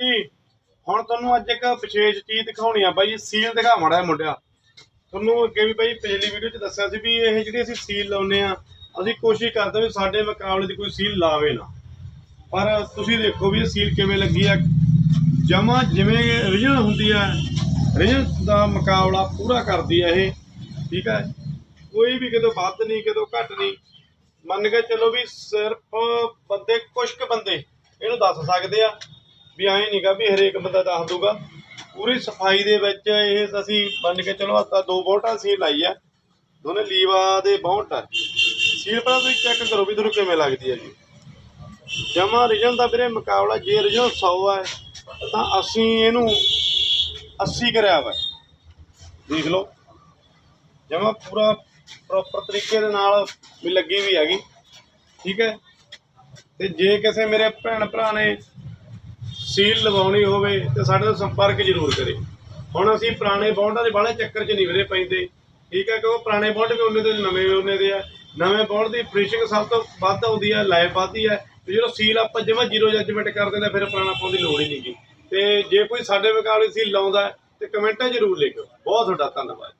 ਜੀ, ਹੁਣ ਤੁਹਾਨੂੰ ਅੱਜ ਇੱਕ ਵਿਸ਼ੇਸ਼ ਚੀਜ਼ ਦਿਖਾਉਣੀ ਆ ਬਾਈ, ਸੀਲ ਦਿਖਾ ਮੜਾ ਮੁੰਡਿਆ ਤੁਹਾਨੂੰ ਅੱਗੇ ਵੀ ਬਾਈ ਪਿਛਲੀ ਵੀਡੀਓ 'ਚ ਦੱਸਿਆ ਸੀ ਵੀ ਇਹ ਜਿਹੜੀ ਅਸੀਂ ਸੀਲ ਲਾਉਨੇ ਆ, ਅਸੀਂ ਕੋਸ਼ਿਸ਼ ਕਰਦੇ ਵੀ ਸਾਡੇ ਮੁਕਾਬਲੇ ਚ ਕੋਈ ਸੀਲ ਲਾਵੇ ਨਾ। ਪਰ ਤੁਸੀਂ ਦੇਖੋ ਵੀ ਸੀਲ ਕਿਵੇਂ ਲੱਗੀ ਆ। ਜਮਾ ਜਿਵੇਂ origignal ਹੁੰਦੀ ਆ origignal ਦਾ ਮੁਕਾਬਲਾ ਪੂਰਾ ਕਰਦੀ ਆ ਇਹ, ਠੀਕ ਹੈ ਕੋਈ ਵੀ ਕਿਤੇ ਵੱਧ ਨਹੀਂ, ਕਿਤੋਂ ਘੱਟ ਨਹੀਂ। ਮੰਨ ਕੇ ਚੱਲੋ ਵੀ ਸਿਰਫ ਬੰਦੇ ਕੁਝ ਕੁ ਬੰਦੇ, ਇਹਨੂੰ ਦੱਸ ਸਕਦੇ ਆ। ਵੀ ਐਂ ਨਹੀਂਗਾ ਵੀ ਹਰੇਕ ਬੰਦਾ ਦੱਸ ਦੂਗਾ ਪੂਰੀ ਸਫ਼ਾਈ ਦੇ ਵਿੱਚ ਇਹ ਅਸੀਂ ਮੰਨ ਕੇ ਚਲੋ ਆਪਾਂ ਦੋ ਬੋਲਟਾਂ ਸੀਲ ਲਾਈ ਆ। ਦੋਨੇ ਲੀਵਾ ਦੇ ਬੌਂਟ ਆ। ਸੀਲ ਪਰ ਤੁਸੀਂ ਚੈੱਕ ਕਰੋ ਵੀ ਤੁਹਾਨੂੰ ਕਿਵੇਂ ਲੱਗਦੀ ਹੈ ਜੀ। ਜਮਾ ਰੀਜਨ ਦਾ ਵੀਰੇ ਮੁਕਾਬਲਾ ਜੇ ਰਿਜਨ 100 ਹੈ ਤਾਂ ਅਸੀਂ ਇਹਨੂੰ 80 ਕਰਿਆ ਵਾ। ਦੇਖ ਲਓ। ਜਮਾ ਪੂਰਾ ਪ੍ਰੋਪਰ ਤਰੀਕੇ ਦੇ ਨਾਲ ਵੀ ਲੱਗੀ ਵੀ ਹੈਗੀ। ਠੀਕ ਹੈ। ਤੇ ਜੇ ਕਿਸੇ ਮੇਰੇ ਭੈਣ ਭਰਾ ਨੇ ਸੀਲ ਲਵਾਉਣੀ ਹੋਵੇ ਤੇ ਸਾਡੇ ਨਾਲ ਸੰਪਰਕ ਜ਼ਰੂਰ ਕਰੇ। ਹੁਣ ਅਸੀਂ ਪੁਰਾਣੇ ਬੌਂਡਾਂ ਦੇ ਬਾਲੇ ਚੱਕਰ 'ਚ ਨਹੀਂ ਵੀਰੇ ਪੈਂਦੇ। ਠੀਕ ਹੈ ਕਿਉਂਕਿ ਪੁਰਾਣੇ ਬੌਂਡ ਵੀ ਉਹਨੇ ਦੇ, ਨਵੇਂ ਵੀ ਉਹਨੇ ਦੇ ਆ। ਨਵੇਂ ਬੌਂਡ ਦੀ ਫਿਨਿਸ਼ਿੰਗ ਸਭ ਤੋਂ ਵੱਧ ਆਉਂਦੀ ਹੈ, ਲਾਈਫ ਵੱਧਦੀ ਹੈ। ਤੇ ਜਦੋਂ ਸੀਲ ਆਪਾਂ ਜਿਵੇਂ ਜ਼ੀਰੋ ਜੱਜਮੈਂਟ ਕਰ ਦਿੰਦੇ, ਫਿਰ ਪੁਰਾਣਾ ਪਾਉਣ ਦੀ ਲੋੜ ਹੀ ਨਹੀਂ ਗੀ। ਤੇ ਜੇ ਕੋਈ ਸਾਡੇ ਮੁਕਾਬਲੇ ਸੀਲ ਲਾਉਂਦਾ ਹੈ, ਤੇ ਕਮੈਂਟਾਂ ਜ਼ਰੂਰ ਲਿਖਿਓ। ਬਹੁਤ ਤੁਹਾਡਾ ਧੰਨਵਾਦ।